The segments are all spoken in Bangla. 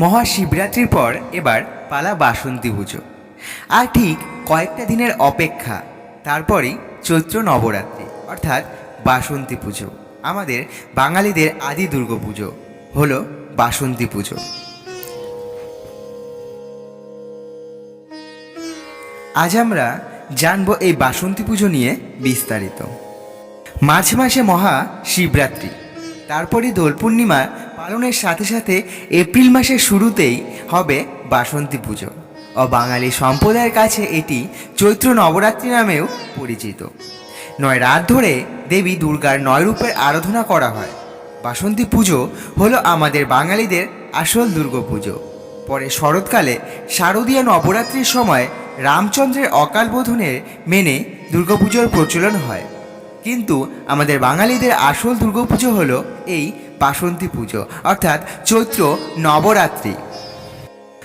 মহাশিবরাত্রির পর এবার পালা বাসন্তী পুজো। আর ঠিক কয়েকটা দিনের অপেক্ষা, তারপরেই চৈত্র নবরাত্রি, অর্থাৎ বাসন্তী পুজো। আমাদের বাঙালিদের আদি দুর্গাপুজো হলো বাসন্তী পুজো। আজ আমরা জানব এই বাসন্তী পুজো নিয়ে বিস্তারিত। মার্চ মাসে মহা শিবরাত্রি। তারপরে দোল পূর্ণিমা পালনের সাথে সাথে এপ্রিল মাসের শুরুতেই হবে বাসন্তী পুজো। ও বাঙালি সম্প্রদায়ের কাছে এটি চৈত্র নবরাত্রি নামেও পরিচিত। নয় রাত ধরে দেবী দুর্গার নয় রূপের আরাধনা করা হয়। বাসন্তী পুজো হলো আমাদের বাঙালিদের আসল দুর্গাপুজো পরে শরৎকালে শারদীয় নবরাত্রির সময় রামচন্দ্রের অকাল বোধনের মেনে দুর্গাপুজোর প্রচলন হয়। কিন্তু আমাদের বাঙালিদের আসল দুর্গাপুজো হলো এই বাসন্তী পুজো, অর্থাৎ চৈত্র নবরাত্রি।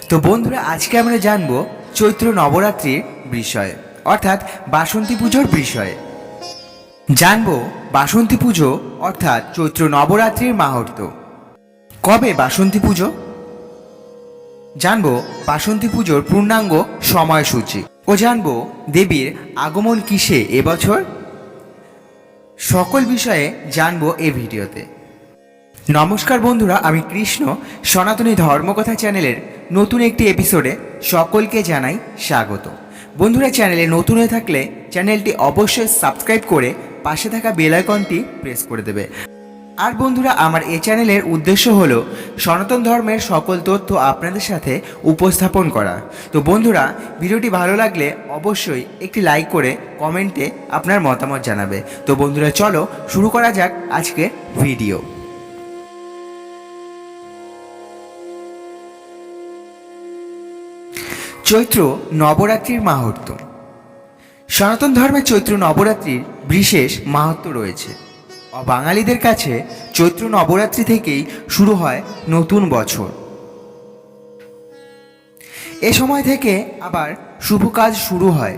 তো বন্ধুরা, আজকে আমরা জানব চৈত্র নবরাত্রির বিষয়ে, অর্থাৎ বাসন্তী পুজোর বিষয়ে। জানব বাসন্তী পুজো, অর্থাৎ চৈত্র নবরাত্রির মাহাত্ম কবে বাসন্তী পুজো? জানব বাসন্তী পুজোর পূর্ণাঙ্গ সময়সূচি। ও জানব দেবীর আগমন কিসে এবছর? সকল বিষয়ে জানব এ ভিডিওতে। নমস্কার বন্ধুরা, আমি কৃষ্ণ, সনাতনী ধর্মকথা চ্যানেলের নতুন একটি এপিসোডে সকলকে জানাই স্বাগত। বন্ধুরা, চ্যানেলে নতুন হয়ে থাকলে চ্যানেলটি অবশ্যই সাবস্ক্রাইব করে পাশে থাকা বেলাইকনটি প্রেস করে দেবে। আর বন্ধুরা, আমার এই চ্যানেলের উদ্দেশ্য হলো সনাতন ধর্মের সকল তথ্য আপনাদের সাথে উপস্থাপন করা। তো বন্ধুরা, ভিডিওটি ভালো লাগলে অবশ্যই একটি লাইক করে কমেন্টে আপনার মতামত জানাবে। তো বন্ধুরা, চলো শুরু করা যাক আজকে ভিডিও। চৈত্র নবরাত্রির মাহাত্ম সনাতন ধর্মে চৈত্র নবরাত্রির বিশেষ মাহাত্ম রয়েছে। বাঙালিদের কাছে চৈত্র নবরাত্রি থেকেই শুরু হয় নতুন বছর। এ সময় থেকে আবার শুভ কাজ শুরু হয়।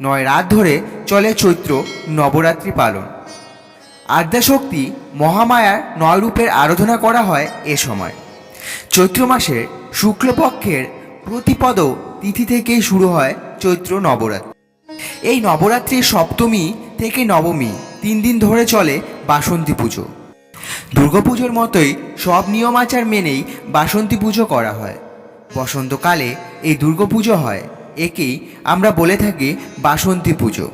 নয় রাত ধরে চলে চৈত্র নবরাত্রি পালন। আদ্যাশক্তি মহামায়ার নয় রূপের আরাধনা করা হয় এ সময়। চৈত্র মাসের শুক্লপক্ষের প্রতিপদ তিথি থেকেই শুরু হয় চৈত্র নবরাত্রি। এই নবরাত্রির সপ্তমী থেকে নবমী তিন দিন ধরে চলে বাসন্তী পুজো। দুর্গাপুজোর মতোই সব নিয়মাচার মেনেই বাসন্তী পুজো করা হয়। বসন্তকালে এই দুর্গাপুজো হয়, একেই আমরা বলে থাকি বাসন্তী পুজো।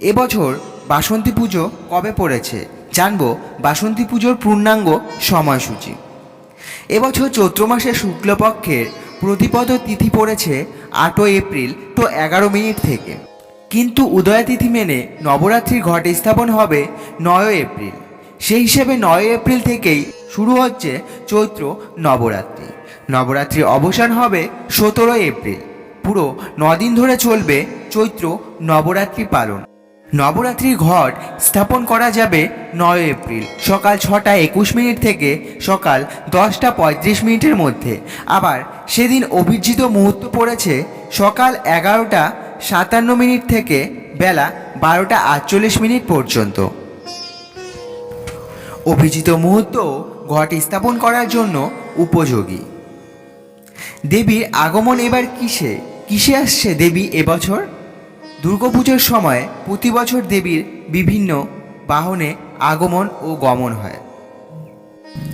এবছর বাসন্তী পুজো কবে পড়েছে, জানব বাসন্তী পুজোর পূর্ণাঙ্গ সময়সূচি। এবছর চৈত্র মাসের শুক্লপক্ষের প্রতিপদ তিথি পড়েছে আটই এপ্রিল তো এগারো মিনিট থেকে। কিন্তু উদয়াতিথি মেনে নবরাত্রির ঘট স্থাপন হবে নয় এপ্রিল। সেই হিসেবে নয় এপ্রিল থেকেই শুরু হচ্ছে চৈত্র নবরাত্রি। নবরাত্রির অবসান হবে সতেরোই এপ্রিল। পুরো নদিন ধরে চলবে চৈত্র নবরাত্রি পালন। নবরাত্রির ঘট স্থাপন করা যাবে নয় এপ্রিল, সকাল ছটা একুশ মিনিট থেকে সকাল দশটা পঁয়ত্রিশ মিনিটের মধ্যে। আবার সেদিন অভিজিত মুহূর্ত পড়েছে সকাল এগারোটা সাতান্ন মিনিট থেকে বেলা বারোটা আটচল্লিশ মিনিট পর্যন্ত। অভিজিত মুহূর্ত ঘট স্থাপন করার জন্য উপযোগী। দেবীর আগমন এবার কিসে? কিসে আসছে দেবী এবছর? দুর্গাপুজোর সময় প্রতি বছর দেবীর বিভিন্ন বাহনে আগমন ও গমন হয়।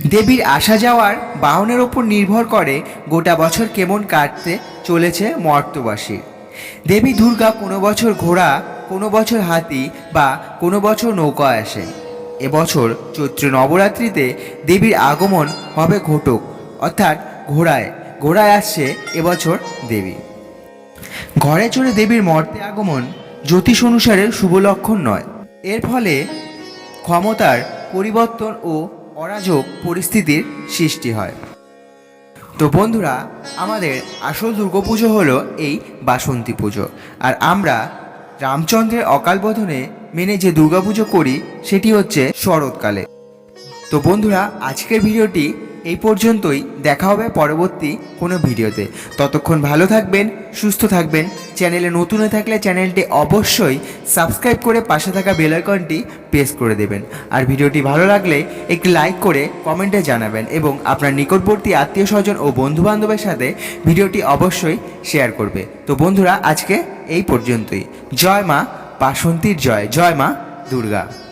দেবীর আসা যাওয়ার বাহনের ওপর নির্ভর করে গোটা বছর কেমন কাটতে চলেছে মর্তবাসীর। দেবী দুর্গা কোনো বছর ঘোড়া, কোনো বছর হাতি বা কোনো বছর নৌকায় আসেন এবছর চৈত্র নবরাত্রিতে দেবীর আগমন হবে ঘটক, অর্থাৎ ঘোড়ায়। ঘোড়ায় আসছে এবছর দেবী। ঘরে চড়ে দেবীর মর্তে আগমন জ্যোতিষ অনুসারে শুভ লক্ষণ নয়। এর ফলে ক্ষমতার পরিবর্তন ও অরাজক পরিস্থিতির সৃষ্টি হয়। তো বন্ধুরা, আমাদের আসল দুর্গাপুজো হলো এই বাসন্তী পুজো। আর আমরা রামচন্দ্রের অকাল বোধনে মেনে যে দুর্গাপুজো করি, সেটি হচ্ছে শরৎকালে। তো বন্ধুরা, আজকের ভিডিওটি এই পর্যন্তই, দেখা হবে পরবর্তী কোনো ভিডিওতে। ততক্ষণ ভালো থাকবেন, সুস্থ থাকবেন। চ্যানেলে নতুন হয়ে থাকলে চ্যানেলটি অবশ্যই সাবস্ক্রাইব করে পাশে থাকা বেল আইকনটি প্রেস করে দেবেন। আর ভিডিওটি ভালো লাগলে একটি লাইক করে কমেন্টে জানাবেন এবং আপনার নিকটবর্তী আত্মীয় স্বজন ও বন্ধুবান্ধবের সাথে ভিডিওটি অবশ্যই শেয়ার করবে। তো বন্ধুরা, আজকে এই পর্যন্তই। জয় মা, বাসন্তীর জয়। জয় মা, দুর্গা।